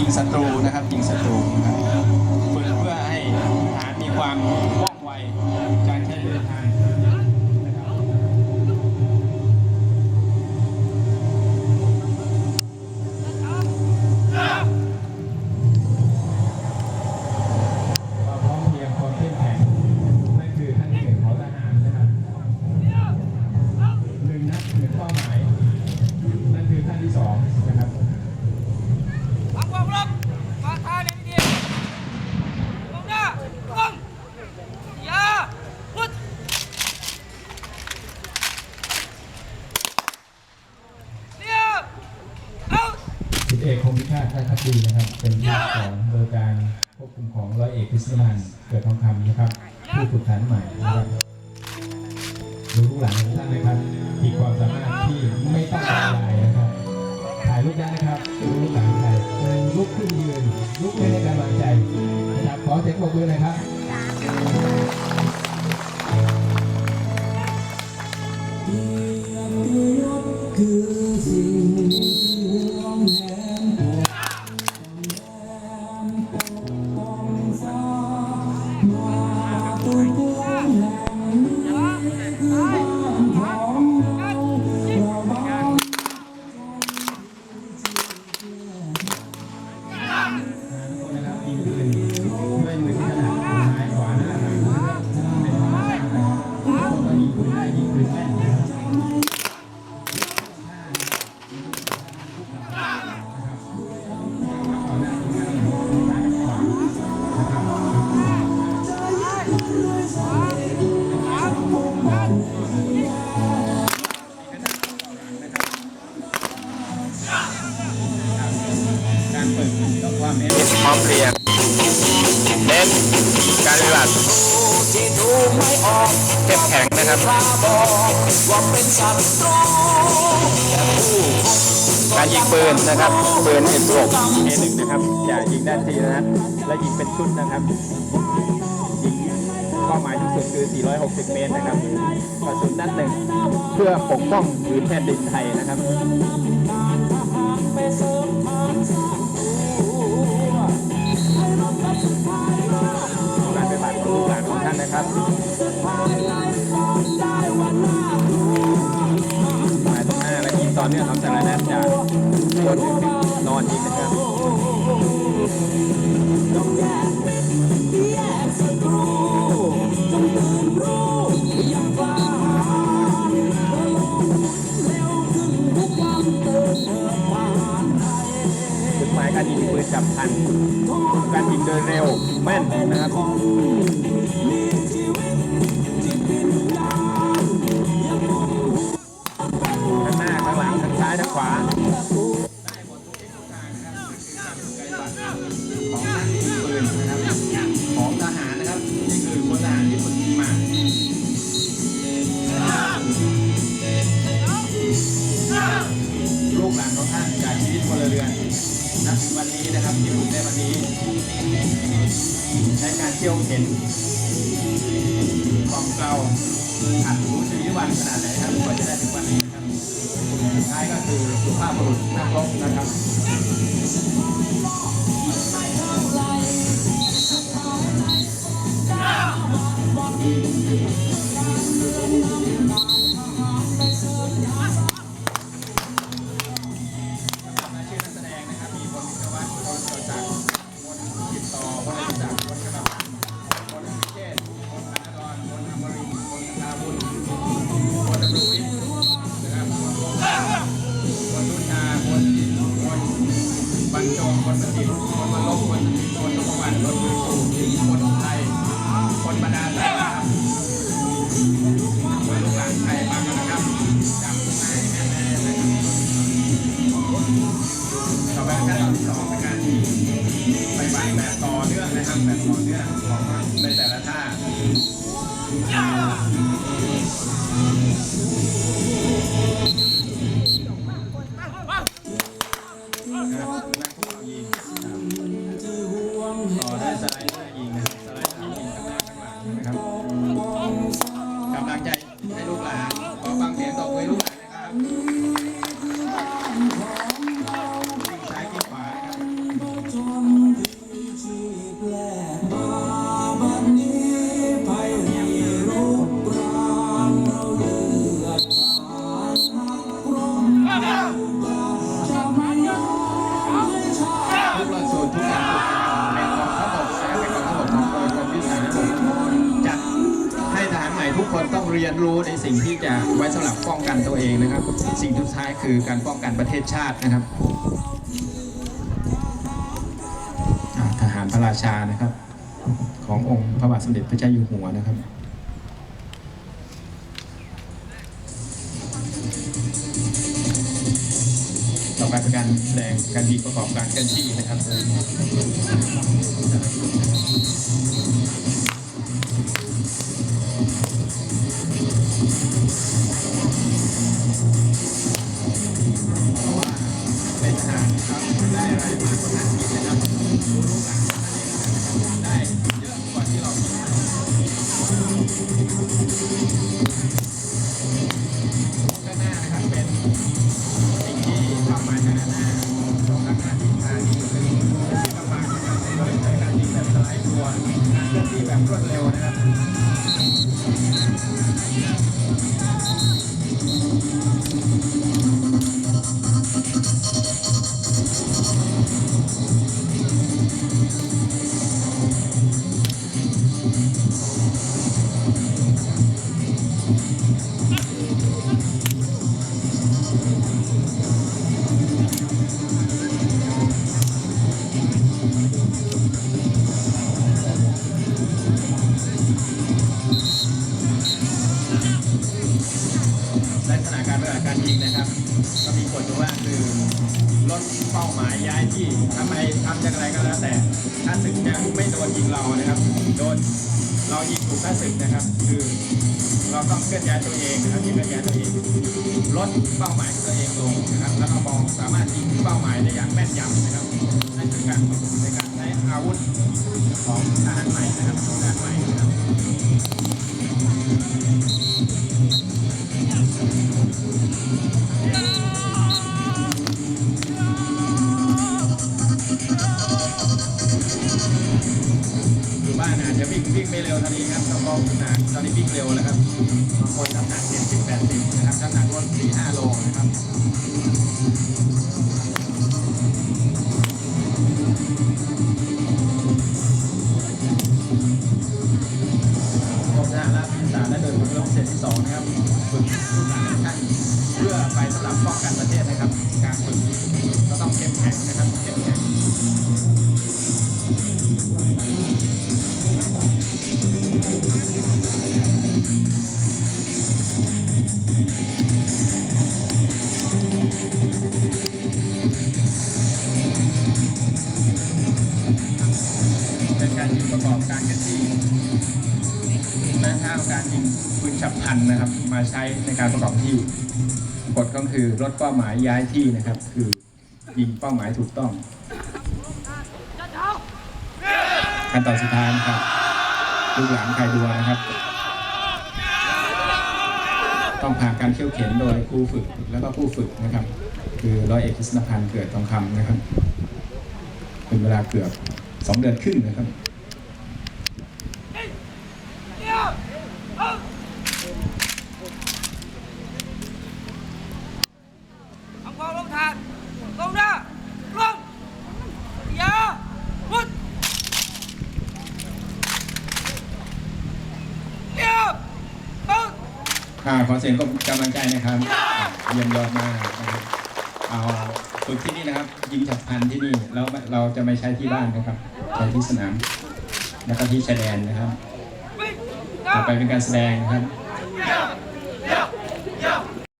ยิงศัตรูนะครับยิงศัตรูฝึกเพื่อให้ฐานมีความ ชาติชาตทัคดีนะครับ เป็นผู้ของโดยการควบคุมของร้อยเอกพิศนันเกิดทองคำนะครับ ผู้ฝึกทหานใหม่นะครับดูลูกหลานของท่านนะครับมีความสามารถที่ไม่ต้องอะไรยายนะครับ ถ่ายรูปได้นะครับดูลูกหลานใครลุกขึ้นยืนลุกให้กำลังใจนะครับขอเสียงปรบมือหน่อยครับ การปฏิบัติที่ดูไม่ออกเข้มแข็งนะครับกาบอกว่าเป็นศัตรูการยิงปืนนะครับปืน M16 A1 นะครับ อย่ายิงด้านทีนะครับและยิงเป็นชุดนะครับยิงเป้าหมายที่สุดคือ 460 เมตรนะครับกระสุนนัดหนึ่งเพื่อปกป้องผืนแผ่นดินไทยนะครับ ลูกหลานของท่านนะครับมาตรงหน้าและยิงตอเนื่องของแต่ละนัดจากบนถึงนอนยิงนะครับ จับทันการยิงโดยเร็วแม่นนะครับมีชีวิตจิตวิญญาณยังคงข้างหน้าข้างหลังข้างซ้ายข้างขวา เที่ยวเห็นขอมเกลาหัดหูชีวิตวันขนาดไหนครับกว่าจะได้ถึงวันนี้นะครับสุดท้ายก็คือสุภาพบุรุษนักรบนะครับส น เรียนรู้ในสิ่งที่จะไว้สำหรับป้องกันตัวเองนะครับ สิ่งสุดท้ายคือการป้องกันประเทศชาตินะครับทหารพระราชานะครับ ขององค์พระบาทสมเด็จพระเจ้าอยู่หัวนะครับต่อไปเป็นการแสดงการยิงประกอบการเคลื่อนที่นะครับ ได้อะไรมากกว่านั้นนะครับได้ นะครับก็มีกฎอยู่ว่าคือลดเป้าหมายย้ายที่ทำไมทำอย่างไรก็แล้วแต่ถ้าศึกจะไม่โดนยิงเรานะครับโดนเรายิงถูกถ้าศึกนะครับ คือเราต้องเคลื่อนย้ายตัวเองนะครับยิงเคลื่อนย้ายตัวเองลดเป้าหมายตัวเองลงนะครับแล้วก็มองสามารถยิงเป้าหมายได้อย่างแม่นยำนะครับนั่นคือการในการใช้อาวุธของทหารใหม่นะครับของทหารใหม่นะครับ นะครับน้ำหนักรถ4 5โลนะครับ และถ้าเอาการยิงปืนฉับพลันนะครับ มาใช้ในการประกอบที่กฎก็คือลดเป้าหมายย้ายที่นะครับ คือยิงเป้าหมายถูกต้องขั้นตอนสุดท้ายนะครับลูกหลานใครดูนะครับ ต้องผ่านการเขี่ยวเข็นโดยครูฝึกแล้วก็ผู้ฝึกนะครับ คือร้อยเอกพิษณพันธ์เกิดทองคำนะครับ เป็นเวลาเกือบสองเดือนครึ่งนะครับ เดี๋ยวเอาทำความลงทานลงหน้าลงอย่าพุดเดี๋ยวเอา ค่ะขอเสียงกำลังใจนะครับเยี่ยมยอดมากนะครับเอาฝึกที่นี่นะครับ ยิงฉับพลันที่นี่แล้วเราจะไม่ใช้ที่บ้านนะครับใช้ที่สนาม แล้วก็ที่ชายแดนนะครับต่อไปเป็นการแสดงนะครับ